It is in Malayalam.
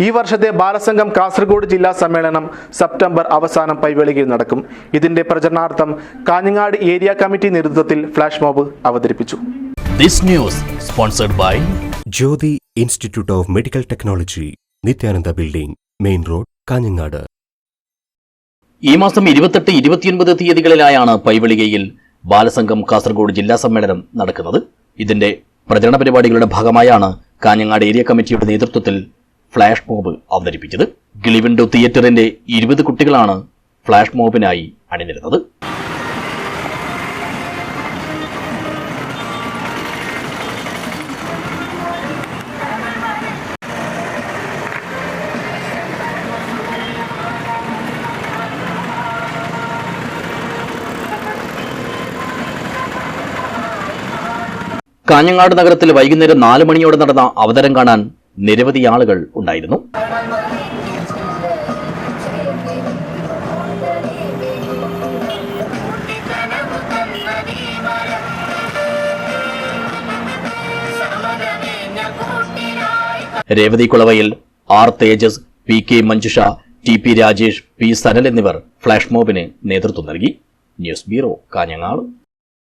ഈ വർഷത്തെ ബാലസംഘം കാസർഗോഡ് ജില്ലാ സമ്മേളനം സെപ്റ്റംബർ അവസാനം പൈവേളികയിൽ നടക്കും. ഇതിന്റെ പ്രചരണാർത്ഥം കാഞ്ഞങ്ങാട് ഏരിയ കമ്മിറ്റി നേതൃത്വത്തിൽ ഫ്ലാഷ് മോബ് അവതരിപ്പിച്ചു. This news sponsored by Jyothi institute of medical technology Nithyananda building main road Kanhangad. ഈ മാസം ഇരുപത്തെട്ട് ഇരുപത്തിയൊൻപത് തീയതികളിലായാണ് പൈവളികയിൽ ബാലസംഘം കാസർഗോഡ് ജില്ലാ സമ്മേളനം നടക്കുന്നത്. ഇതിന്റെ പ്രചരണ പരിപാടികളുടെ ഭാഗമായാണ് കാഞ്ഞങ്ങാട് ഏരിയ കമ്മിറ്റിയുടെ നേതൃത്വത്തിൽ ഫ്ലാഷ് മോബ് അവതരിപ്പിച്ചത് ഗിളിവിൻഡോ തിയേറ്ററിന്റെ ഇരുപത് കുട്ടികളാണ് ഫ്ലാഷ് മോബിനായി അണിനിരുന്നത്. കാഞ്ഞങ്ങാട് നഗരത്തിൽ വൈകുന്നേരം നാല് മണിയോടെ നടന്ന അവതരം കാണാൻ നിരവധി ആളുകൾ ഉണ്ടായിരുന്നു. Revathi കുളവയിൽ R Tejas P K Manjusha T P Rajesh P Sanal എന്നിവർ ഫ്ലാഷ് മോബിന് നേതൃത്വം നൽകി. News bureau Kanhangad.